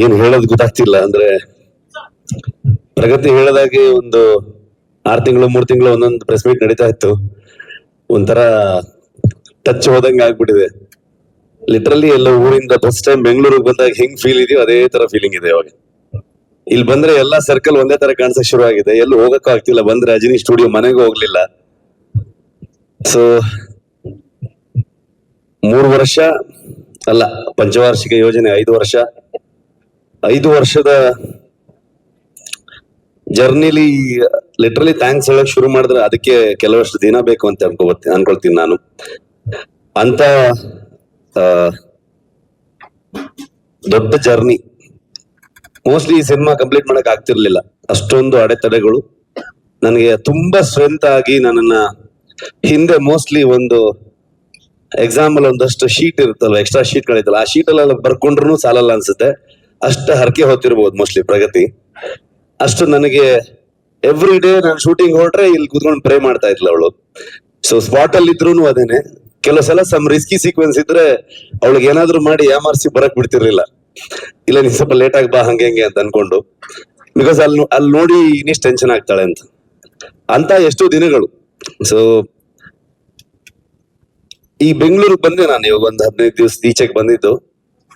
ಏನ್ ಹೇಳೋದು ಗೊತ್ತಾಗ್ತಿಲ್ಲ, ಅಂದ್ರೆ ಪ್ರಗತಿ ಹೇಳದಾಗೆ ಒಂದು ಆರ್ ತಿಂಗಳು, ಮೂರ್ ತಿಂಗಳು ಒಂದೊಂದು ಪ್ರೆಸ್ ಮೀಟ್ ನಡೀತಾ ಇತ್ತು. ಒಂಥರ ಟಚ್ ಹೋದಂಗೆ ಆಗ್ಬಿಟ್ಟಿದೆ. ಲಿಟ್ರಲಿ ಎಲ್ಲ ಊರಿಂದ ಫಸ್ಟ್ ಟೈಮ್ ಬೆಂಗಳೂರಿಗೆ ಬಂದಾಗ ಹೆಂಗ್ ಫೀಲ್ ಇದೆಯೋ ಅದೇ ತರ ಫೀಲಿಂಗ್ ಇದೆ ಇವಾಗ. ಇಲ್ಲಿ ಬಂದ್ರೆ ಎಲ್ಲಾ ಸರ್ಕಲ್ ಒಂದೇ ತರ ಕಾಣಿಸಕ್ ಶುರು ಆಗಿದೆ. ಎಲ್ಲೂ ಹೋಗಕ್ಕೂ ಆಗ್ತಿಲ್ಲ. ಬಂದ್ರೆ ರಜನಿ ಸ್ಟುಡಿಯೋ ಮನೆಗೆ ಹೋಗ್ಲಿಲ್ಲ. ಸೊ ಮೂರು ವರ್ಷ ಅಲ್ಲ, ಪಂಚವಾರ್ಷಿಕ ಯೋಜನೆ ಐದು ವರ್ಷ. ಐದು ವರ್ಷದ ಜರ್ನಿಲಿ ಲಿಟ್ರಲಿ ಥ್ಯಾಂಕ್ಸ್ ಹೇಳಕ್ ಶುರು ಮಾಡಿದ್ರೆ ಅದಕ್ಕೆ ಕೆಲವಷ್ಟು ದಿನ ಬೇಕು ಅಂತ ಅನ್ಕೋಬತ್ತೀನಿ ಅನ್ಕೊಳ್ತೀನಿ ನಾನು. ಅಂತ ದೊಡ್ಡ ಜರ್ನಿ. ಮೋಸ್ಟ್ಲಿ ಈ ಸಿನಿಮಾ ಕಂಪ್ಲೀಟ್ ಮಾಡಕ್ ಆಗ್ತಿರ್ಲಿಲ್ಲ. ಅಷ್ಟೊಂದು ಅಡೆತಡೆಗಳು. ನನಗೆ ತುಂಬಾ ಸ್ಟ್ರೆಂತ್ ಆಗಿ ನನ್ನನ್ನ ಹಿಂದೆ ಮೋಸ್ಟ್ಲಿ ಒಂದು ಎಕ್ಸಾಂಪಲ್ ಒಂದಷ್ಟು ಶೀಟ್ ಇರುತ್ತಲ್ಲ ಎಕ್ಸ್ಟ್ರಾ ಶೀಟ್ ಗಳಿತ್ತಲ್ಲ, ಆ ಶೀಟ್ ಅಲ್ಲೆಲ್ಲ ಬರ್ಕೊಂಡ್ರು ಸಾಲಲ್ಲ ಅನ್ಸುತ್ತೆ. ಅಷ್ಟ ಹರಕೆ ಹೊತ್ತಿರ್ಬೋದು ಮೋಸ್ಟ್ಲಿ ಪ್ರಗತಿ. ಅಷ್ಟು ನನಗೆ ಎವ್ರಿ ಡೇ ನಾನು ಶೂಟಿಂಗ್ ಹೊರಟ್ರೆ ಇಲ್ಲಿ ಕುತ್ಕೊಂಡು ಪ್ರೇ ಮಾಡ್ತಾ ಇದ್ಲ ಅವಳು. ಸೊ ಸ್ಪಾಟ್ ಅಲ್ಲಿ ಇದ್ರು ಅದೇನೆ. ಕೆಲವು ಸಲ ಸಮ್ ರಿಸ್ಕಿ ಸೀಕ್ವೆನ್ಸ್ ಇದ್ರೆ ಅವಳಿಗೆ ಏನಾದ್ರು ಮಾಡಿ ಯಾಮಾರ್ಸಿ ಬರಕ್ ಬಿಡ್ತಿರ್ಲಿಲ್ಲ. ಇಲ್ಲ ನೀನ್ ಸ್ವಲ್ಪ ಲೇಟ್ ಆಗಿ ಬಾ ಹಂಗೆ ಹಂಗೆ ಅಂತ ಅನ್ಕೊಂಡು. ಬಿಕಾಸ್ ಅಲ್ಲಿ ಅಲ್ಲಿ ನೋಡಿ ಇನ್ನಿಷ್ಟು ಟೆನ್ಷನ್ ಆಗ್ತಾಳೆ ಅಂತ. ಅಂತ ಎಷ್ಟೋ ದಿನಗಳು. ಸೊ ಈ ಬೆಂಗಳೂರಿಗೆ ಬಂದೆ ನಾನು ಇವಾಗ ಒಂದು ಹದಿನೈದು ದಿವಸ ಈಚೆಗೆ ಬಂದಿದ್ದು.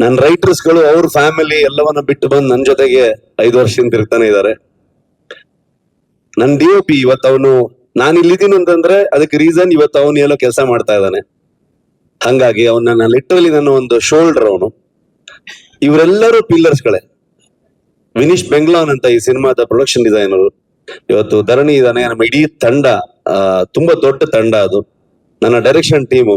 ನನ್ನ ರೈಟರ್ಸ್ಗಳು ಅವ್ರ ಫ್ಯಾಮಿಲಿ ಎಲ್ಲವನ್ನ ಬಿಟ್ಟು ಬಂದು ನನ್ನ ಜೊತೆಗೆ ಐದು ವರ್ಷದಿಂದ ಇರ್ತಾನೆ ಇದ್ದಾರೆ ನನ್ನ ಡಿ ಒ ಪಿ ಇವತ್ತು ಅವನು, ನಾನು ಇಲ್ಲಿದ್ದೀನಿ ಅಂತಂದ್ರೆ ಅದಕ್ಕೆ ರೀಸನ್ ಇವತ್ತು ಅವನು ಏನೋ ಕೆಲಸ ಮಾಡ್ತಾ ಇದ್ದಾನೆ. ಹಂಗಾಗಿ ಅವನ ಲಿಟ್ರಲಿ ನನ್ನ ಒಂದು ಶೋಲ್ಡರ್ ಅವನು. ಇವರೆಲ್ಲರೂ ಪಿಲ್ಲರ್ಸ್ಗಳೇ ವಿನೀಶ್ ಬೆಂಗ್ಲಾನ್ ಅಂತ ಈ ಸಿನಿಮಾದ ಪ್ರೊಡಕ್ಷನ್ ಡಿಸೈನರ್ ಇವತ್ತು ಧರಣಿ ಇದ್ದಾನೆ, ನಮ್ಮ ಇಡೀ ತಂಡ ತುಂಬಾ ದೊಡ್ಡ ತಂಡ ಅದು. ನನ್ನ ಡೈರೆಕ್ಷನ್ ಟೀಮು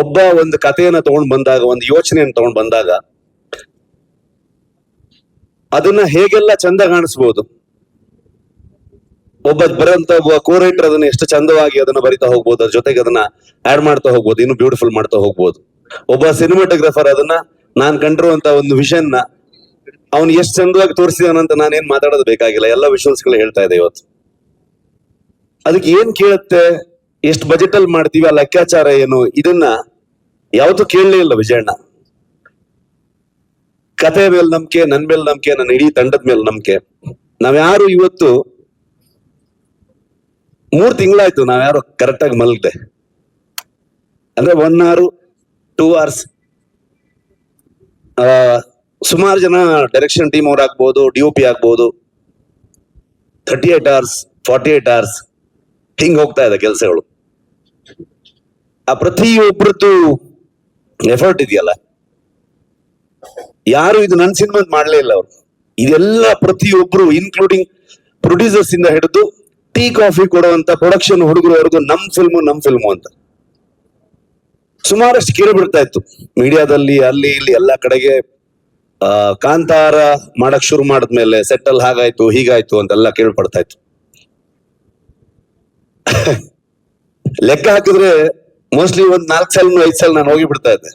ಒಬ್ಬ ಒಂದು ಕಥೆಯನ್ನ ತಗೊಂಡ್ ಬಂದಾಗ, ಒಂದು ಯೋಚನೆಯನ್ನು ತಗೊಂಡ್ ಬಂದಾಗ, ಅದನ್ನ ಹೇಗೆಲ್ಲ ಚಂದ ಕಾಣಿಸ್ಬೋದು? ಒಬ್ಬ ಬರಂತ ಒಬ್ಬ ಕೋ ರೈಟರ್ ಅದನ್ನ ಎಷ್ಟು ಚಂದವಾಗಿ ಅದನ್ನ ಬರಿತಾ ಹೋಗ್ಬೋದು, ಅದ್ರ ಜೊತೆಗೆ ಅದನ್ನ ಆಡ್ ಮಾಡ್ತಾ ಹೋಗ್ಬೋದು, ಇನ್ನು ಬ್ಯೂಟಿಫುಲ್ ಮಾಡ್ತಾ ಹೋಗ್ಬೋದು. ಒಬ್ಬ ಸಿನಿಮಾಟೋಗ್ರಾಫರ್ ಅದನ್ನ ನಾನ್ ಕಂಡಿರುವಂತ ಒಂದು ವಿಷನ್ನ ಅವನು ಎಷ್ಟು ಚಂದವಾಗಿ ತೋರಿಸಿದಾನಂತ ನಾನೇನ್ ಮಾತಾಡೋದು ಬೇಕಾಗಿಲ್ಲ, ಎಲ್ಲ ವಿಷುವಲ್ಸ್ಗಳು ಹೇಳ್ತಾ ಇದೆ ಇವತ್ತು. ಅದಕ್ಕೆ ಏನ್ ಕೇಳುತ್ತೆ? ಎಷ್ಟು ಬಜೆಟ್ ಅಲ್ಲಿ ಮಾಡ್ತೀವಿ, ಆ ಲೆಕ್ಕಾಚಾರ ಏನು, ಇದನ್ನ ಯಾವತ್ತೂ ಕೇಳಲೇ ಇಲ್ಲ ವಿಜಯಣ್ಣ. ಕತೆ ಮೇಲೆ ನಂಬಿಕೆ, ನನ್ ಮೇಲೆ ನಂಬಿಕೆ, ನನ್ನ ಇಡೀ ತಂಡದ ಮೇಲೆ ನಂಬಿಕೆ. ನಾವ್ಯಾರು ಇವತ್ತು ಮೂರ್ ತಿಂಗಳಾಯ್ತು ನಾವ್ಯಾರು ಕರೆಕ್ಟ್ ಆಗಿ ಮಲಗದೆ. ಅಂದ್ರೆ ಒನ್ ಅವರ್ ಟೂ ಅವರ್ಸ್ ಸುಮಾರು ಜನ ಡೈರೆಕ್ಷನ್ ಟೀಮ್ ಅವ್ರು ಆಗ್ಬೋದು ಡಿ ಒ ಪಿ ಆಗ್ಬೋದು. Thirty eight hours forty eight hours ಹಿಂಗ್ ಹೋಗ್ತಾ ಇದೆ ಕೆಲಸಗಳು. ಆ ಪ್ರತಿಯೊಬ್ಬರದ್ದು ಎಫರ್ಟ್ ಇದೆಯಲ್ಲ? ಯಾರು ಇದು ನನ್ನ ಸಿನಿಮಾ ಮಾಡ್ಲೇ ಇಲ್ಲ ಅವರು. ಇದೆಲ್ಲ ಪ್ರತಿಯೊಬ್ರು ಇನ್ಕ್ಲೂಡಿಂಗ್ ಪ್ರೊಡ್ಯೂಸರ್ಸ್ ಇಂದ ಹಿಡಿದು ಟೀ ಕಾಫಿ ಕೊಡುವಂತ ಪ್ರೊಡಕ್ಷನ್ ಹುಡುಗರವರೆಗೂ ನಮ್ ಫಿಲ್ಮು ನಮ್ ಫಿಲ್ಮು ಅಂತ. ಸುಮಾರಷ್ಟು ಕೇಳಿ ಬಿಡ್ತಾ ಇತ್ತು. ಮೀಡಿಯಾದಲ್ಲಿ ಅಲ್ಲಿ ಇಲ್ಲಿ ಎಲ್ಲಾ ಕಡೆಗೆ ಆ, ಕಾಂತಾರ ಮಾಡಕ್ ಶುರು ಮಾಡಿದ್ಮೇಲೆ ಸೆಟ್ಟಲ್ ಹಾಗಾಯ್ತು ಹೀಗಾಯ್ತು ಅಂತೆಲ್ಲ ಕೇಳ್ಪಡ್ತಾ ಇತ್ತು. ಲೆಕ್ಕ ಹಾಕಿದ್ರೆ ಮೋಸ್ಟ್ಲಿ ಒಂದ್ ನಾಲ್ಕು ಸಲ ಐದ್ ಸಲ ನಾನು ಹೋಗಿ ಬಿಡ್ತಾ ಇದ್ದೆ.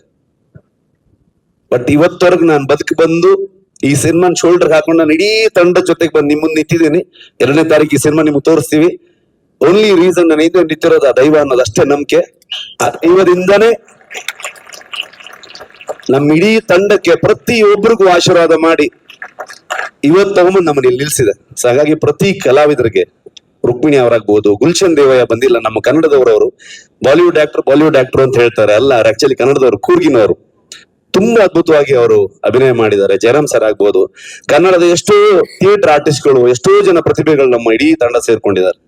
ಬಟ್ ಇವತ್ತವರೆಗೂ ನಾನು ಬದುಕು ಬಂದು ಈ ಸಿನಿಮಾ ಶೋಲ್ಡರ್ ಹಾಕೊಂಡು ನಾನು ಇಡೀ ತಂಡದ ಜೊತೆಗೆ ಬಂದು ನಿಮ್ಮ ಮುಂದೆ ನಿಂತಿದ್ದೀನಿ. ಎರಡನೇ ತಾರೀಕು ಈ ಸಿನಿಮಾ ನಿಮ್ಗೆ ತೋರಿಸ್ತೀವಿ. ಓನ್ಲಿ ರೀಸನ್ ನಾನು ಇದು ನಿಂತಿರೋದು ಆ ದೈವ ಅನ್ನೋದು ಅಷ್ಟೇ ನಂಬಿಕೆ. ಆ ದೈವದಿಂದನೇ ನಮ್ಮ ಇಡೀ ತಂಡಕ್ಕೆ ಪ್ರತಿಯೊಬ್ಬರಿಗೂ ಆಶೀರ್ವಾದ ಮಾಡಿ ಇವತ್ತು ತಗೊಂಬಂದು ನಮ್ಮನ್ನ ಇಲ್ಲಿ ನಿಲ್ಸಿದೆ ಸೊ ಹಾಗಾಗಿ ಪ್ರತಿ ಕಲಾವಿದರಿಗೆ ರುಕ್ಮಿಣಿ ಅವರಾಗ್ಬೋದು, ಗುಲ್ಶನ್ ದೇವಯ್ಯ ಬಂದಿಲ್ಲ, ನಮ್ಮ ಕನ್ನಡದವರವರು, ಬಾಲಿವುಡ್ ಆಕ್ಟರ್ ಬಾಲಿವುಡ್ ಆಕ್ಟರ್ ಅಂತ ಹೇಳ್ತಾರೆ. ಅಲ್ಲ ಆಕ್ಚುಲಿ ಕನ್ನಡದವರು ಕೂರ್ಗಿನವರು. ತುಂಬಾ ಅದ್ಭುತವಾಗಿ ಅವರು ಅಭಿನಯ ಮಾಡಿದ್ದಾರೆ. ಜಯರಾಮ್ ಸರ್ ಆಗ್ಬೋದು. ಕನ್ನಡದ ಎಷ್ಟೋ ಥಿಯೇಟರ್ ಆರ್ಟಿಸ್ಟ್ಗಳು, ಎಷ್ಟೋ ಜನ ಪ್ರತಿಭೆಗಳು ನಮ್ಮ ಇಡೀ ತಂಡ ಸೇರ್ಕೊಂಡಿದ್ದಾರೆ.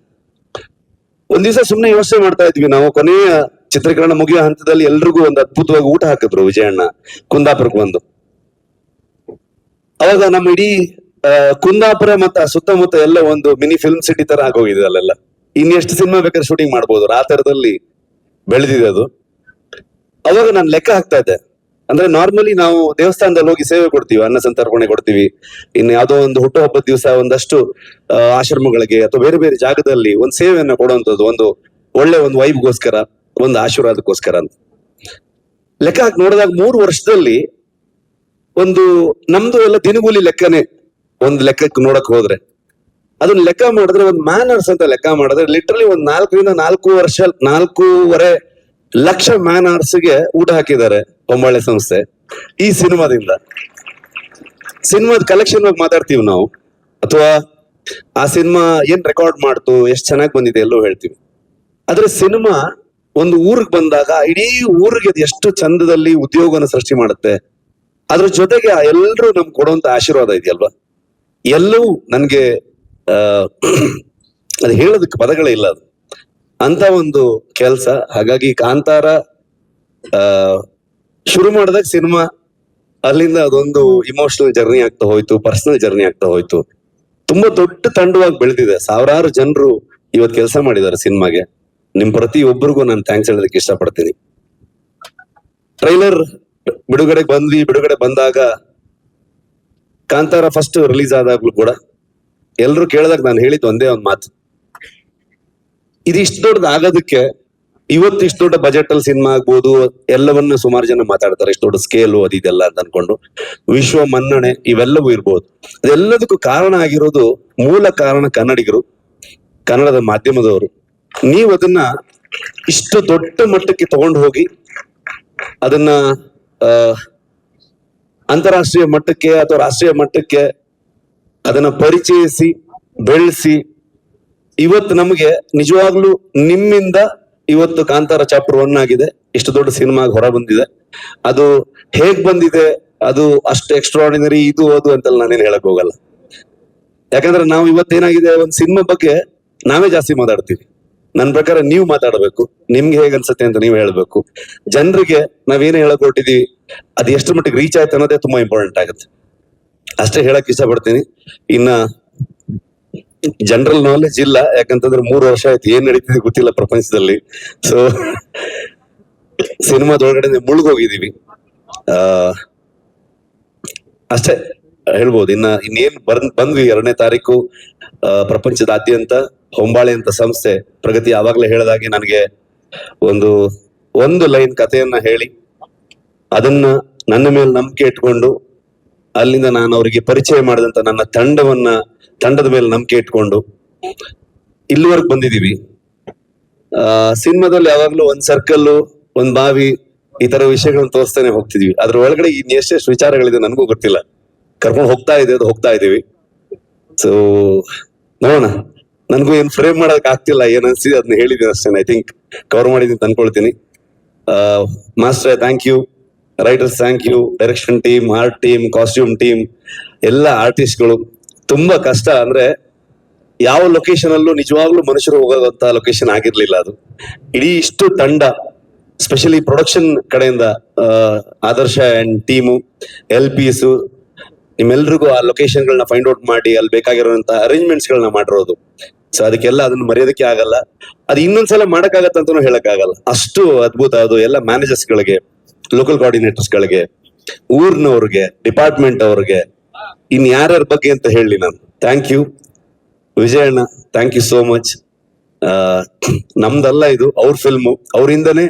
ಒಂದ್ ದಿವಸ ಸುಮ್ಮನೆ ಯೋಚನೆ ಮಾಡ್ತಾ ಇದ್ವಿ. ನಾವು ಕೊನೆಯ ಚಿತ್ರೀಕರಣ ಮುಗಿಯೋ ಹಂತದಲ್ಲಿ ಎಲ್ರಿಗೂ ಒಂದು ಅದ್ಭುತವಾಗಿ ಊಟ ಹಾಕಿದ್ರು ವಿಜಯಣ್ಣ, ಕುಂದಾಪುರಕ್ಕೆ ಬಂದು. ಅವಾಗ ನಮ್ಮ ಇಡೀ ಕುಂದಾಪುರ ಮತ್ತ ಸುತ್ತಮುತ್ತ ಎಲ್ಲ ಒಂದು ಮಿನಿ ಫಿಲ್ಮ್ ಸಿಟಿ ತರ ಆಗೋಗಿದೆ ಅಲ್ಲೆಲ್ಲ. ಇನ್ನೆಷ್ಟು ಸಿನಿಮಾ ಬೇಕಾದ್ರೆ ಶೂಟಿಂಗ್ ಮಾಡ್ಬೋದು. ಆ ತರದಲ್ಲಿ ಬೆಳೆದಿದೆ ಅದು. ಅವಾಗ ನಾನು ಲೆಕ್ಕ ಹಾಕ್ತಾ ಇದ್ದೆ. ಅಂದ್ರೆ ನಾರ್ಮಲಿ ನಾವು ದೇವಸ್ಥಾನದಲ್ಲಿ ಹೋಗಿ ಸೇವೆ ಕೊಡ್ತೀವಿ, ಅನ್ನ ಸಂತರ್ಪಣೆ ಕೊಡ್ತೀವಿ. ಇನ್ನು ಯಾವುದೋ ಒಂದು ಹುಟ್ಟುಹಬ್ಬದ ದಿವಸ ಒಂದಷ್ಟು ಆಶ್ರಮಗಳಿಗೆ ಅಥವಾ ಬೇರೆ ಬೇರೆ ಜಾಗದಲ್ಲಿ ಒಂದು ಸೇವೆಯನ್ನು ಕೊಡುವಂಥದ್ದು, ಒಂದು ಒಳ್ಳೆ ಒಂದು ವೈಬ್ಗೋಸ್ಕರ, ಒಂದು ಆಶೀರ್ವಾದಕ್ಕೋಸ್ಕರ ಅಂತ. ಲೆಕ್ಕ ಹಾಕಿ ನೋಡಿದಾಗ ಮೂರು ವರ್ಷದಲ್ಲಿ ಒಂದು ನಮ್ದು ಎಲ್ಲ ದಿನಗೂಲಿ ಲೆಕ್ಕನೇ ಒಂದು ಲೆಕ್ಕಕ್ಕೆ ನೋಡಕ್ ಹೋದ್ರೆ. ಅದನ್ನ ಲೆಕ್ಕ ಮಾಡಿದ್ರೆ ಒಂದು ಮ್ಯಾನರ್ಸ್ ಅಂತ ಲೆಕ್ಕ ಮಾಡಿದ್ರೆ ಲಿಟ್ರಲಿ ಒಂದ್ ನಾಲ್ಕರಿಂದ ನಾಲ್ಕು ವರ್ಷ, ನಾಲ್ಕೂವರೆ ಲಕ್ಷ ಮ್ಯಾನರ್ಸ್ಗೆ ಊಟ ಹಾಕಿದ್ದಾರೆ ಹೊಂಬಾಳೆ ಸಂಸ್ಥೆ ಈ ಸಿನಿಮಾದಿಂದ. ಸಿನಿಮಾದ ಕಲೆಕ್ಷನ್ ಬಗ್ಗೆ ಮಾತಾಡ್ತೀವಿ ನಾವು. ಅಥವಾ ಆ ಸಿನಿಮಾ ಏನ್ ರೆಕಾರ್ಡ್ ಮಾಡ್ತು, ಎಷ್ಟು ಚೆನ್ನಾಗಿ ಬಂದಿದೆ ಎಲ್ಲೋ ಹೇಳ್ತೀವಿ. ಆದ್ರೆ ಸಿನಿಮಾ ಒಂದು ಊರಿಗೆ ಬಂದಾಗ, ಇಡೀ ಊರಿಗೆ ಎಷ್ಟು ಚಂದದಲ್ಲಿ ಉದ್ಯೋಗನ ಸೃಷ್ಟಿ ಮಾಡುತ್ತೆ. ಅದ್ರ ಜೊತೆಗೆ ಎಲ್ಲರೂ ನಮ್ಗೆ ಕೊಡುವಂತ ಆಶೀರ್ವಾದ ಇದೆಯಲ್ವಾ? ಎಲ್ಲವೂ ನನಗೆ ಅದು ಹೇಳೋದಕ್ಕೆ ಪದಗಳೇ ಇಲ್ಲ ಅದು. ಅಂತ ಒಂದು ಕೆಲಸ. ಹಾಗಾಗಿ ಕಾಂತಾರ ಶುರು ಮಾಡಿದಾಗ ಸಿನಿಮಾ, ಅಲ್ಲಿಂದ ಅದೊಂದು ಇಮೋಷನಲ್ ಜರ್ನಿ ಆಗ್ತಾ ಹೋಯ್ತು ಪರ್ಸನಲ್ ಜರ್ನಿ ಆಗ್ತಾ ಹೋಯ್ತು. ತುಂಬಾ ದೊಡ್ಡ ತಂಡವಾಗಿ ಬೆಳೆದಿದೆ. ಸಾವಿರಾರು ಜನರು ಇವತ್ತು ಕೆಲಸ ಮಾಡಿದ್ದಾರೆ ಸಿನಿಮಾಗೆ. ನಿಮ್ ಪ್ರತಿಯೊಬ್ಬರಿಗೂ ನಾನು ಥ್ಯಾಂಕ್ಸ್ ಹೇಳೋದಕ್ಕೆ ಇಷ್ಟಪಡ್ತೀನಿ. ಟ್ರೈಲರ್ ಬಿಡುಗಡೆ ಬಂದ್ವಿ. ಬಿಡುಗಡೆ ಬಂದಾಗ ಕಾಂತಾರ ಫಸ್ಟ್ ರಿಲೀಸ್ ಆದಾಗ್ಲೂ ಕೂಡ ಎಲ್ರು ಕೇಳಿದಾಗ ನಾನು ಹೇಳಿದ್ದು ಒಂದೇ ಒಂದು ಮಾತು. ಇದು ಇಷ್ಟು ದೊಡ್ಡದು ಆಗೋದಕ್ಕೆ ಇವತ್ತು ಇಷ್ಟು ದೊಡ್ಡ ಬಜೆಟ್ ಅಲ್ಲಿ ಸಿನಿಮಾ ಆಗ್ಬೋದು, ಎಲ್ಲವನ್ನ ಸುಮಾರು ಜನ ಮಾತಾಡ್ತಾರೆ, ಇಷ್ಟು ದೊಡ್ಡ ಸ್ಕೇಲು ಅದು ಇದೆಲ್ಲ ಅಂತ ಅನ್ಕೊಂಡು. ವಿಶ್ವ ಮನ್ನಣೆ ಇವೆಲ್ಲವೂ ಇರ್ಬೋದು. ಅದೆಲ್ಲದಕ್ಕೂ ಕಾರಣ ಆಗಿರೋದು ಮೂಲ ಕಾರಣ ಕನ್ನಡಿಗರು, ಕನ್ನಡದ ಮಾಧ್ಯಮದವರು. ನೀವು ಅದನ್ನ ಇಷ್ಟು ದೊಡ್ಡ ಮಟ್ಟಕ್ಕೆ ತಗೊಂಡು ಹೋಗಿ ಅದನ್ನ ಅಂತಾರಾಷ್ಟ್ರೀಯ ಮಟ್ಟಕ್ಕೆ ಅಥವಾ ರಾಷ್ಟ್ರೀಯ ಮಟ್ಟಕ್ಕೆ ಅದನ್ನ ಪರಿಚಯಿಸಿ, ಬೆಳೆಸಿ, ಇವತ್ತು ನಮಗೆ ನಿಜವಾಗ್ಲೂ ನಿಮ್ಮಿಂದ ಇವತ್ತು ಕಾಂತಾರ ಚಾಪ್ಟರ್ ಒನ್ ಆಗಿದೆ. ಇಷ್ಟು ದೊಡ್ಡ ಸಿನಿಮಾ ಹೊರ ಬಂದಿದೆ. ಅದು ಹೇಗ್ ಬಂದಿದೆ, ಅದು ಅಷ್ಟು ಎಕ್ಸ್ಟ್ರಾರ್ಡಿನರಿ ಇದು, ಅದು ಅಂತೆಲ್ಲ ನಾನೇನು ಹೇಳಕ್ ಹೋಗಲ್ಲ. ಯಾಕಂದ್ರೆ ನಾವು ಇವತ್ತೇನಾಗಿದೆ ಒಂದು ಸಿನಿಮಾ ಬಗ್ಗೆ ನಾವೇ ಜಾಸ್ತಿ ಮಾತಾಡ್ತೀವಿ. ನನ್ನ ಪ್ರಕಾರ ನೀವು ಮಾತಾಡಬೇಕು. ನಿಮ್ಗೆ ಹೇಗ್ ಅನ್ಸುತ್ತೆ ಅಂತ ನೀವು ಹೇಳ್ಬೇಕು. ಜನರಿಗೆ ನಾವೇನು ಹೇಳಕ್ ಹೊರಟಿದೀವಿ ಅದು ಎಷ್ಟು ಮಟ್ಟಿಗೆ ರೀಚ್ ಆಯ್ತು ಅನ್ನೋದೇ ತುಂಬಾ ಇಂಪಾರ್ಟೆಂಟ್ ಆಗುತ್ತೆ. ಅಷ್ಟೇ ಹೇಳಕ್ ಇಷ್ಟಪಡ್ತೀನಿ. ಇನ್ನ ಜನರಲ್ ನಾಲೆಜ್ ಇಲ್ಲ, ಯಾಕಂತಂದ್ರೆ ಮೂರು ವರ್ಷ ಆಯ್ತು, ಏನ್ ನಡೀತಿದೆ ಗೊತ್ತಿಲ್ಲ ಪ್ರಪಂಚದಲ್ಲಿ. ಸೊ ಸಿನಿಮಾದೊಳಗಡೆ ಮುಳುಗೋಗಿದೀವಿ ಆ, ಅಷ್ಟೇ ಹೇಳ್ಬೋದು. ಇನ್ನ ಇನ್ನೇನ್ ಬಂದ್ ಬಂದ್ವಿ ಎರಡನೇ ತಾರೀಕು ಪ್ರಪಂಚದಾದ್ಯಂತ ಹೊಂಬಾಳೆ ಅಂತ ಸಂಸ್ಥೆ. ಪ್ರಗತಿ ಆವಾಗ್ಲೇ ಹೇಳದಾಗಿ ನನಗೆ ಒಂದು ಒಂದು ಲೈನ್ ಕಥೆಯನ್ನ ಹೇಳಿ ಅದನ್ನ ನನ್ನ ಮೇಲೆ ನಂಬಿಕೆ ಇಟ್ಕೊಂಡು ಅಲ್ಲಿಂದ ನಾನು ಅವರಿಗೆ ಪರಿಚಯ ಮಾಡಿದಂತ ನನ್ನ ತಂಡವನ್ನ, ತಂಡದ ಮೇಲೆ ನಂಬಿಕೆ ಇಟ್ಕೊಂಡು ಇಲ್ಲಿವರೆಗೆ ಬಂದಿದೀವಿ ಸಿನಿಮಾದಲ್ಲಿ ಯಾವಾಗ್ಲೂ ಒಂದ್ ಸರ್ಕಲ್ ಒಂದ್ ಬಾವಿ, ಈ ತರ ವಿಷಯಗಳನ್ನ ತೋರಿಸ್ತಾನೆ ಹೋಗ್ತಿದೀವಿ ಅದ್ರ ಒಳಗಡೆ ಇನ್ ಎಷ್ಟೆಷ್ಟು ವಿಚಾರಗಳಿದೆ ನನಗೂ ಗೊತ್ತಿಲ್ಲ. ಕರ್ಕೊಂಡು ಹೋಗ್ತಾ ಇದೆ ಅದು ಹೋಗ್ತಾ ಇದೀವಿ ಸೊ ನೋಡೋಣ. ನನಗೂ ಏನ್ ಫ್ರೇಮ್ ಮಾಡೋಕೆ ಆಗ್ತಿಲ್ಲ, ಏನ್ ಅನ್ಸಿದೆ ಅದನ್ನ ಹೇಳಿದ್ದೀನಿ ಅಷ್ಟೇ ಐ ಥಿಂಕ್ ಕವರ್ ಮಾಡಿದೀನಿ ಅಂತ ಅನ್ಕೊಳ್ತೀನಿ. Master thank you writers thank you direction team art team costume team ಎಲ್ಲ ಆರ್ಟಿಸ್ಟ್ಗಳು ತುಂಬಾ ಕಷ್ಟ ಅಂದ್ರೆ ಯಾವ ಲೊಕೇಶನ್ ಅಲ್ಲೂ ನಿಜವಾಗ್ಲೂ ಮನುಷ್ಯರು ಹೋಗೋದಂತ ಲೊಕೇಶನ್ ಆಗಿರ್ಲಿಲ್ಲ ಅದು. ಇಡೀ ಇಷ್ಟು ತಂಡ ಸ್ಪೆಷಲಿ ಪ್ರೊಡಕ್ಷನ್ ಕಡೆಯಿಂದ ಆದರ್ಶ ಅಂಡ್ ಟೀಮು ಎಲ್ ಪೀಸ್ ನಿಮ್ಮೆಲ್ರಿಗೂ ಆ ಲೊಕೇಶನ್ ಗಳನ್ನ ಫೈಂಡ್ ಔಟ್ ಮಾಡಿ, ಅಲ್ಲಿ ಬೇಕಾಗಿರುವಂತ ಅರೇಂಜ್ಮೆಂಟ್ಸ್ ಗಳನ್ನ ಮಾಡಿರೋದು. ಸೊ ಅದಕ್ಕೆಲ್ಲ ಅದನ್ನ ಮರೆಯೋದಕ್ಕೆ ಆಗಲ್ಲ. ಅದು ಇನ್ನೊಂದ್ಸಲ ಮಾಡಕ್ಕಾಗತ್ತ ಅಂತಾನು ಹೇಳಕ್ ಆಗಲ್ಲ ಅಷ್ಟು ಅದ್ಭುತ ಅದು ಎಲ್ಲ ಮ್ಯಾನೇಜರ್ಸ್ ಗಳಿಗೆ. ಲೋಕಲ್ ಕೋಆರ್ಡಿನೇಟರ್ಸ್ ಗಳಿಗೆ, ಊರ್ನವ್ರಿಗೆ ಡಿಪಾರ್ಟ್ಮೆಂಟ್ ಅವ್ರಿಗೆ, ಇನ್ ಯಾರ್ಯಾರ ಬಗ್ಗೆ ಅಂತ ಹೇಳಿ ನಾನು. ಥ್ಯಾಂಕ್ ಯು ವಿಜಯಣ್ಣ ಥ್ಯಾಂಕ್ ಯು ಸೋ ಮಚ್ ನಮ್ದಲ್ಲ ಇದು, ಅವ್ರ ಫಿಲ್ಮು ಅವರಿಂದನೇ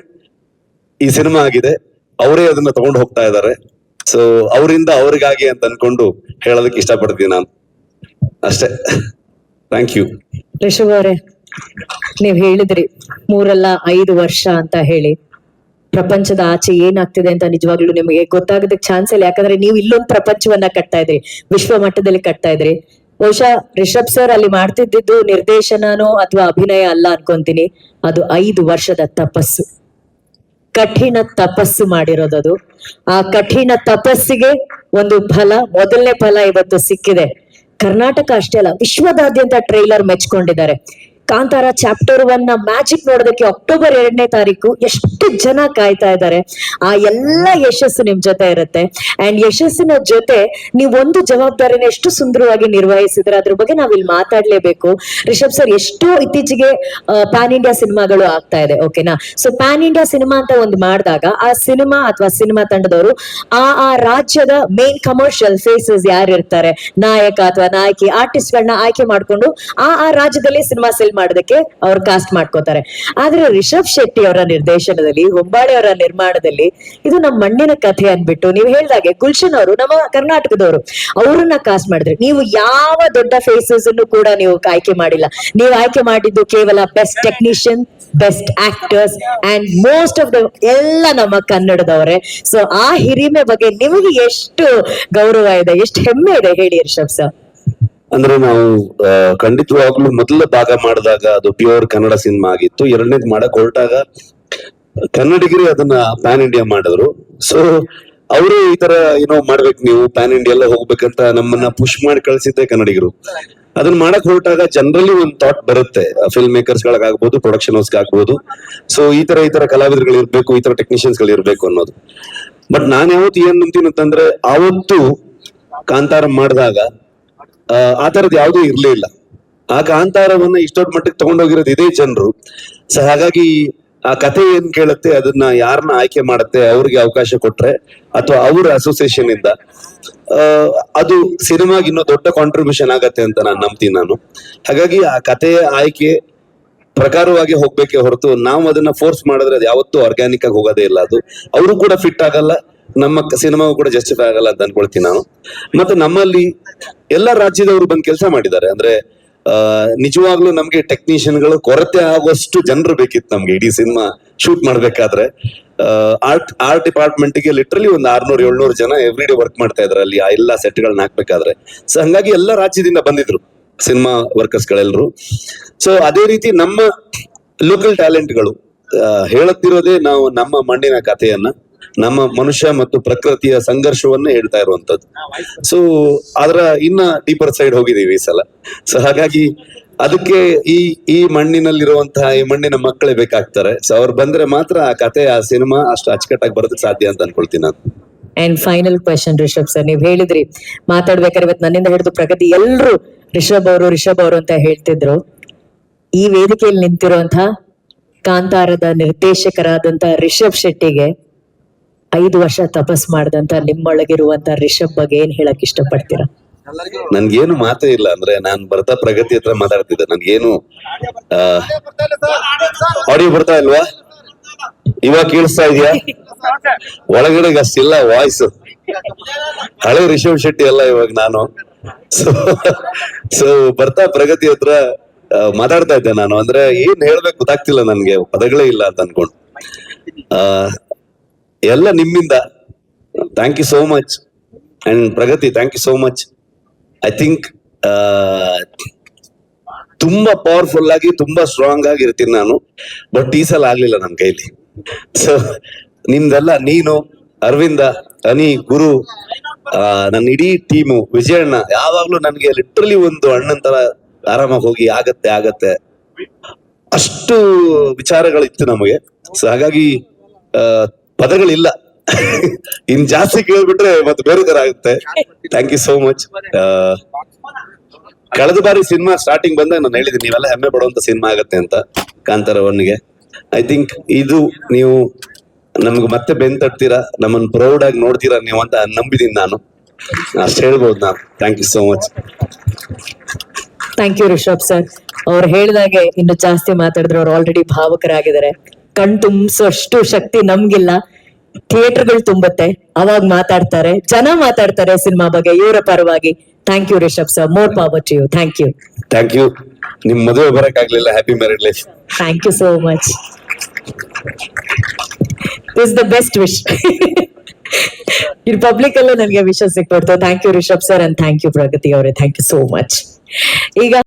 ಈ ಸಿನಿಮಾ ಆಗಿದೆ. ಅವರೇ ಅದನ್ನ ತಗೊಂಡು ಹೋಗ್ತಾ ಇದ್ದಾರೆ ಸೊ ಅವರಿಂದ ಅವ್ರಿಗಾಗಿ ಅಂತ ಅನ್ಕೊಂಡು ಹೇಳೋದಕ್ಕೆ ಇಷ್ಟಪಡ್ತೀನಿ ನಾನು. ಅಷ್ಟೇ. ಥ್ಯಾಂಕ್ ಯು ರಿಷಬ್ ಅವರೇ, ನೀವ್ ಹೇಳಿದ್ರಿ, ಮೂರಲ್ಲ ಐದು ವರ್ಷ ಅಂತ ಹೇಳಿ. ಪ್ರಪಂಚದ ಆಚೆ ಏನಾಗ್ತಿದೆ ಅಂತ ನಿಜವಾಗ್ಲೂ ನಿಮಗೆ ಗೊತ್ತಾಗೋದಕ್ಕೆ ಚಾನ್ಸ್ ಇಲ್ಲ. ಯಾಕಂದ್ರೆ ನೀವು ಇಲ್ಲೊಂದು ಪ್ರಪಂಚವನ್ನ ಕಟ್ತಾ ಇದ್ರಿ. ವಿಶ್ವ ಮಟ್ಟದಲ್ಲಿ ಕಟ್ತಾ ಇದ್ರಿ. ಬಹುಶಃ ರಿಷಬ್ ಸರ್ ಅಲ್ಲಿ ಮಾಡ್ತಿದ್ದಿದ್ದು ನಿರ್ದೇಶನನೋ ಅಥವಾ ಅಭಿನಯ ಅಲ್ಲ ಅನ್ಕೊಂತೀನಿ. ಅದು ಐದು ವರ್ಷದ ತಪಸ್ಸು. ಕಠಿಣ ತಪಸ್ಸು ಮಾಡಿರೋದದು ಆ ಕಠಿಣ ತಪಸ್ಸಿಗೆ ಒಂದು ಫಲ, ಮೊದಲನೇ ಫಲ ಇವತ್ತು ಸಿಕ್ಕಿದೆ. ಕರ್ನಾಟಕ ಅಷ್ಟೇ ಅಲ್ಲ, ವಿಶ್ವದಾದ್ಯಂತ ಟ್ರೈಲರ್ ಮೆಚ್ಕೊಂಡಿದ್ದಾರೆ. ಕಾಂತಾರ ಚಾಪ್ಟರ್ ಒನ್ನ ಮ್ಯಾಜಿಕ್ ನೋಡೋದಕ್ಕೆ ಅಕ್ಟೋಬರ್ ಎರಡನೇ ತಾರೀಕು ಎಷ್ಟು ಜನ ಕಾಯ್ತಾ ಇದ್ದಾರೆ. ಆ ಎಲ್ಲ ಯಶಸ್ಸು ನಿಮ್ ಜೊತೆ ಇರುತ್ತೆ. ಅಂಡ್ ಯಶಸ್ಸಿನ ಜೊತೆ ನೀವು ಒಂದು ಜವಾಬ್ದಾರಿನ ಎಷ್ಟು ಸುಂದರವಾಗಿ ನಿರ್ವಹಿಸಿದ್ರೆ ಅದ್ರ ಬಗ್ಗೆ ನಾವಿಲ್ಲಿ ಮಾತಾಡ್ಲೇಬೇಕು. ರಿಷಬ್ ಸರ್ ಎಷ್ಟೋ ಇತ್ತೀಚೆಗೆ ಪ್ಯಾನ್ ಇಂಡಿಯಾ ಸಿನಿಮಾಗಳು ಆಗ್ತಾ ಇದೆ ಓಕೆನಾ ಸೊ ಪ್ಯಾನ್ ಇಂಡಿಯಾ ಸಿನಿಮಾ ಅಂತ ಒಂದು ಮಾಡಿದಾಗ ಆ ಸಿನಿಮಾ ಅಥವಾ ಸಿನಿಮಾ ತಂಡದವರು ಆ ಆ ರಾಜ್ಯದ ಮೇನ್ ಕಮರ್ಷಿಯಲ್ ಫೇಸಸ್ ಯಾರು ಇರ್ತಾರೆ ನಾಯಕ ಅಥವಾ ನಾಯಕಿ ಆರ್ಟಿಸ್ಟ್ ಗಳನ್ನ ಆಯ್ಕೆ ಮಾಡ್ಕೊಂಡು ಆ ಆ ರಾಜ್ಯದಲ್ಲಿ ಸಿನಿಮಾ ಸೆಲ್ ಮಾಡೋದಕ್ಕೆ ಅವ್ರು ಕಾಸ್ಟ್ ಮಾಡ್ಕೋತಾರೆ. ಆದ್ರೆ ರಿಷಬ್ ಶೆಟ್ಟಿ ಅವರ ನಿರ್ದೇಶನದಲ್ಲಿ ಹೊಂಬಾಳೆ ಅವರ ನಿರ್ಮಾಣದಲ್ಲಿ ಇದು ನಮ್ಮ ಮಣ್ಣಿನ ಕಥೆ ಅನ್ಬಿಟ್ಟು ನೀವು ಹೇಳ್ದಾಗೆ ಗುಲ್ಶನ್ ಅವರು ನಮ್ಮ ಕರ್ನಾಟಕದವರು, ಅವರನ್ನ ಕಾಸ್ಟ್ ಮಾಡಿದ್ರೆ. ನೀವು ಯಾವ ದೊಡ್ಡ ಫೇಸಸ್ ಅನ್ನು ಕೂಡ ನೀವು ಆಯ್ಕೆ ಮಾಡಿಲ್ಲ. ನೀವು ಆಯ್ಕೆ ಮಾಡಿದ್ದು ಕೇವಲ best technician best actors and most of the ಎಲ್ಲ ನಮ್ಮ ಕನ್ನಡದವರೇ. ಸೊ ಆ ಹಿರಿಮೆ ಬಗ್ಗೆ ನಿಮಗೆ ಎಷ್ಟು ಗೌರವ ಇದೆ, ಎಷ್ಟು ಹೆಮ್ಮೆ ಇದೆ ಹೇಳಿ ರಿಷಬ್ ಸರ್ ಅಂದ್ರೆ ನಾವು ಖಂಡಿತವಾಗ್ಲೂ ಮೊದಲ ಭಾಗ ಮಾಡಿದಾಗ ಅದು ಪ್ಯೂರ್ ಕನ್ನಡ ಸಿನಿಮಾ ಆಗಿತ್ತು. ಎರಡನೇದು ಮಾಡಕ್ ಹೊರಟಾಗ ಕನ್ನಡಿಗರೇ ಅದನ್ನ ಪ್ಯಾನ್ ಇಂಡಿಯಾ ಮಾಡಿದ್ರು. ಸೊ ಅವರು ಈ ತರ ಏನೋ ಮಾಡ್ಬೇಕು ನೀವು, ಪ್ಯಾನ್ ಇಂಡಿಯಾ ಎಲ್ಲ ಹೋಗ್ಬೇಕಂತ ನಮ್ಮನ್ನ ಪುಷ್ ಮಾಡಿ ಕಳ್ಸಿದ್ದೆ ಕನ್ನಡಿಗರು. ಅದನ್ನ ಮಾಡಕ್ ಹೊರಟಾಗ ಜನರಲಿ ಒಂದು ಥಾಟ್ ಬರುತ್ತೆ. ಫಿಲ್ಮ್ ಮೇಕರ್ಸ್ ಗಳಾಗ್ಬೋದು ಪ್ರೊಡಕ್ಷನ್ ಹೌಸ್ ಆಗ್ಬೋದು ಸೊ ಈ ತರ ಈ ತರ ಕಲಾವಿದರುಗಳು ಇರ್ಬೇಕು, ಈ ತರ ಟೆಕ್ನಿಷಿಯನ್ಸ್ಗಳು ಇರ್ಬೇಕು ಅನ್ನೋದು. ಬಟ್ ನಾನು ಯಾವತ್ತು ಏನ್ ನಂಬ್ತೀನಿ ಅಂತಂದ್ರೆ, ಆವತ್ತು ಕಾಂತಾರ ಮಾಡಿದಾಗ ಆ, ತರದ್ ಯಾವ್ದೂ ಇರ್ಲೇ ಇಲ್ಲ. ಆ ಕಾಂತಾರವನ್ನ ಇಷ್ಟೊಟ್ಟು ಮಟ್ಟಿಗೆ ತಗೊಂಡೋಗಿರೋದು ಇದೇ ಜನರು. ಸೊ ಹಾಗಾಗಿ ಆ ಕಥೆ ಏನ್ ಕೇಳುತ್ತೆ ಅದನ್ನ ಯಾರನ್ನ ಆಯ್ಕೆ ಮಾಡುತ್ತೆ ಅವ್ರಿಗೆ ಅವಕಾಶ ಕೊಟ್ರೆ ಅಥವಾ ಅವ್ರ ಅಸೋಸಿಯೇಷನ್ ಇಂದ ಅದು ಸಿನಿಮಾಗೆ ಇನ್ನೂ ದೊಡ್ಡ ಕಾಂಟ್ರಿಬ್ಯೂಷನ್ ಆಗತ್ತೆ ಅಂತ ನಾನು ನಂಬ್ತೀನಿ ನಾನು. ಹಾಗಾಗಿ ಆ ಕಥೆಯ ಆಯ್ಕೆ ಪ್ರಕಾರವಾಗಿ ಹೋಗ್ಬೇಕೆ ಹೊರತು ನಾವು ಅದನ್ನ ಫೋರ್ಸ್ ಮಾಡಿದ್ರೆ ಅದು ಯಾವತ್ತೂ ಆರ್ಗ್ಯಾನಿಕ್ ಆಗಿ ಹೋಗೋದೇ ಇಲ್ಲ ಅದು. ಅವರು ಕೂಡ ಫಿಟ್ ಆಗಲ್ಲ ನಮ್ಮ ಸಿನಿಮಾವು ಕೂಡ ಜಸ್ಟಿಫೈ ಆಗಲ್ಲ ಅಂತ ಅನ್ಕೊಳ್ತೀನಿ ನಾನು. ಮತ್ತೆ ನಮ್ಮಲ್ಲಿ ಎಲ್ಲ ರಾಜ್ಯದವರು ಬಂದು ಕೆಲಸ ಮಾಡಿದ್ದಾರೆ. ಅಂದ್ರೆ ನಿಜವಾಗ್ಲೂ ನಮ್ಗೆ ಟೆಕ್ನಿಷಿಯನ್ಗಳು ಕೊರತೆ ಆಗುವಷ್ಟು ಜನರು ಬೇಕಿತ್ತು ನಮ್ಗೆ. ಇಡೀ ಸಿನಿಮಾ ಶೂಟ್ ಮಾಡ್ಬೇಕಾದ್ರೆ. ಆರ್ಟ್ ಆರ್ಟ್ ಡಿಪಾರ್ಟ್ಮೆಂಟ್ಗೆ ಲಿಟ್ರಲಿ ಒಂದು ಆರ್ನೂರ್, ಏಳ್ನೂರು ಜನ ಎವ್ರಿ ಡೇ ವರ್ಕ್ ಮಾಡ್ತಾ ಇದ್ರು. ಅಲ್ಲಿ ಆ ಎಲ್ಲ ಸೆಟ್ಗಳನ್ನ ಹಾಕ್ಬೇಕಾದ್ರೆ. ಸೊ ಹಂಗಾಗಿ ಎಲ್ಲ ರಾಜ್ಯದಿಂದ ಬಂದಿದ್ರು ಸಿನಿಮಾ ವರ್ಕರ್ಸ್ ಗಳೆಲ್ಲರೂ ಸೊ ಅದೇ ರೀತಿ ನಮ್ಮ ಲೋಕಲ್ ಟ್ಯಾಲೆಂಟ್ಗಳು ಹೇಳುತ್ತಿರೋದೇ ನಾವು ನಮ್ಮ ಮಣ್ಣಿನ ಕಥೆಯನ್ನ. ನಮ್ಮ ಮನುಷ್ಯ ಮತ್ತು ಪ್ರಕೃತಿಯ ಸಂಘರ್ಷವನ್ನ ಹೇಳ್ತಾ ಇರುವಂತದ್ದು ಸೊ ಅದರ ಇನ್ನ ಡೀಪರ್ ಸೈಡ್ ಹೋಗಿದೀವಿ ಈ ಸಲ. ಸೊ ಹಾಗಾಗಿ ಅದಕ್ಕೆ ಈ ಈ ಮಣ್ಣಿನಲ್ಲಿರುವಂತಹ ಈ ಮಣ್ಣಿನ ಮಕ್ಕಳೇ ಬೇಕಾಗ್ತಾರೆ. ಸೊ ಅವ್ರು ಬಂದ್ರೆ ಮಾತ್ರ ಆ ಕತೆ ಆ ಸಿನಿಮಾ ಅಷ್ಟು ಅಚ್ಚುಕಟ್ಟಾಗಿ ಬರೋದಕ್ಕೆ ಸಾಧ್ಯ ಅಂತ ಅನ್ಕೊಳ್ತೀನಿ ನಾನು. And final question Rishab sir. ನೀವ್ ಹೇಳಿದ್ರಿ ಮಾತಾಡ್ಬೇಕಾದ್ರೆ ಇವತ್ತು ನನ್ನಿಂದ ಹಿಡಿದು ಪ್ರಗತಿ ಎಲ್ಲರೂ ರಿಷಬ್ ಅವರು ರಿಷಬ್ ಅವರು ಅಂತ ಹೇಳ್ತಿದ್ರು. ಈ ವೇದಿಕೆಯಲ್ಲಿ ನಿಂತಿರುವಂತಹ ಕಾಂತಾರದ ನಿರ್ದೇಶಕರಾದಂತಹ ರಿಷಬ್ ಶೆಟ್ಟಿಗೆ ಐದು ವರ್ಷ ತಪಸ್ ಮಾಡಿದಂತ ನಿಮ್ಮೊಳಗಿರುವಂತ ರಿಷಬ್ ಬಗ್ಗೆ ಏನ್ ಹೇಳಕ್ ಇಷ್ಟಪಡ್ತೀರಾ? ನನ್ಗೇನು ಮಾತೇ ಇಲ್ಲ ಅಂದ್ರೆ ನಾನ್ ಬರ್ತಾ ಪ್ರಗತಿ ಹತ್ರ ಮಾತಾಡ್ತಿದ್ದೆ. ನನ್ಗೇನು ಆಡಿಯೋ ಬರ್ತಾ ಇಲ್ವಾ? ಇವಾಗ ಕೇಳಿಸ್ತಾ ಇದೆಯಾ? ಒಳಗಡೆ ಅಷ್ಟಿಲ್ಲ ವಾಯ್ಸ್ ಹಳೆ ರಿಷಬ್ ಶೆಟ್ಟಿ ಅಲ್ಲ ಇವಾಗ ನಾನು. ಸೊ ಬರ್ತಾ ಪ್ರಗತಿ ಹತ್ರ ಮಾತಾಡ್ತಾ ಇದ್ದೆ ನಾನು. ಅಂದ್ರೆ ಏನ್ ಹೇಳ್ಬೇಕು ಗೊತ್ತಾಗ್ತಿಲ್ಲ ನನ್ಗೆ. ಪದಗಳೇ ಇಲ್ಲ ಅಂತ ಅನ್ಕೊಂಡು. ಆ, ಎಲ್ಲ ನಿಮ್ಮಿಂದ. Thank you so much and Pragathi thank you so much I think ತುಂಬಾ ಪವರ್ಫುಲ್ ಆಗಿ, ತುಂಬಾ ಸ್ಟ್ರಾಂಗ್ ಆಗಿ ಇರ್ತೀನಿ ನಾನು. ಬಟ್ ಈ ಸಲ ಆಗ್ಲಿಲ್ಲ ನನ್ನ ಕೈಲಿ. ಸೊ ನಿಮ್ದೆಲ್ಲ, ನೀನು, ಅರವಿಂದ ಅನಿ ಗುರು ನನ್ನ ಇಡೀ ಟೀಮು ವಿಜಯಣ್ಣ, ಯಾವಾಗ್ಲೂ ನನಗೆ ಲಿಟ್ರಲಿ ಒಂದು ಅಣ್ಣನ ತರ ಆರಾಮಾಗಿ ಹೋಗಿ ಆಗತ್ತೆ ಆಗತ್ತೆ. ಅಷ್ಟು ವಿಚಾರಗಳಿತ್ತು ನಮಗೆ. ಸೊ ಹಾಗಾಗಿ ಪದಗಳಿಲ್ಲ. ಇನ್ ಜಾಸ್ತಿ ಕೇಳ್ಬಿಟ್ರೆ ಮತ್ತೆ ಬೇರೆ ತರ ಆಗುತ್ತೆ. ಥ್ಯಾಂಕ್ ಯು ಸೋ ಮಚ್ ಕಳೆದ ಬಾರಿ ಸಿನಿಮಾ ಸ್ಟಾರ್ಟಿಂಗ್ ಬಂದಾಗ ನಾನು ಹೇಳಿದ್ದೀನಿ ನೀವೆಲ್ಲ ಹೆಮ್ಮೆ ಪಡುವಂತ ಸಿನಿಮಾ ಆಗತ್ತೆ ಅಂತ ಕಾಂತಾರ ಒನ್ಗೆ ಐ ಥಿಂಕ್ ಇದು ನೀವು ನಮ್ಗೆ ಮತ್ತೆ ಬೆನ್ ತಟ್ತೀರಾ ನಮ್ಮನ್ನ ಪ್ರೌಡ್ ಆಗಿ ನೋಡ್ತೀರಾ ನೀವು ಅಂತ ನಂಬಿದೀನಿ ನಾನು. ಅಷ್ಟು ಹೇಳ್ಬೋದು ನಾನು. Thank you so much thank you Rishab sir ಅವ್ರು ಹೇಳಿದಾಗೆ ಇನ್ನು ಜಾಸ್ತಿ ಮಾತಾಡಿದ್ರೆ ಅವ್ರು ಆಲ್ರೆಡಿ ಭಾವಕರಾಗಿದ್ದಾರೆ. ಕಣ್ ತುಂಬಿಸೋಷ್ಟು ಶಕ್ತಿ ನಮ್ಗಿಲ್ಲ. ಥಿಯೇಟರ್ಗಳು ತುಂಬತ್ತೆ. ಅವಾಗ ಮಾತಾಡ್ತಾರೆ. ಜನ ಮಾತಾಡ್ತಾರೆ ಸಿನಿಮಾ ಬಗ್ಗೆ ಇವರ ಪರವಾಗಿ. Thank you Rishab sir more power to you thank you thank you ನಿಮ್ ಮದುವೆ ಬರಕ್ ಆಗ್ಲಿಲ್ಲ happy married life thank you so much this the best wish ಇರ್ ಪಬ್ಲಿಕ್ ಅಲ್ಲೂ ನನಗೆ ವಿಶ್ವಾಸ ಸಿಕ್ಬಿಡ್ತು. Thank you Rishab sir and thank you Pragathi ಅವರೇ. Thank you so much ಈಗ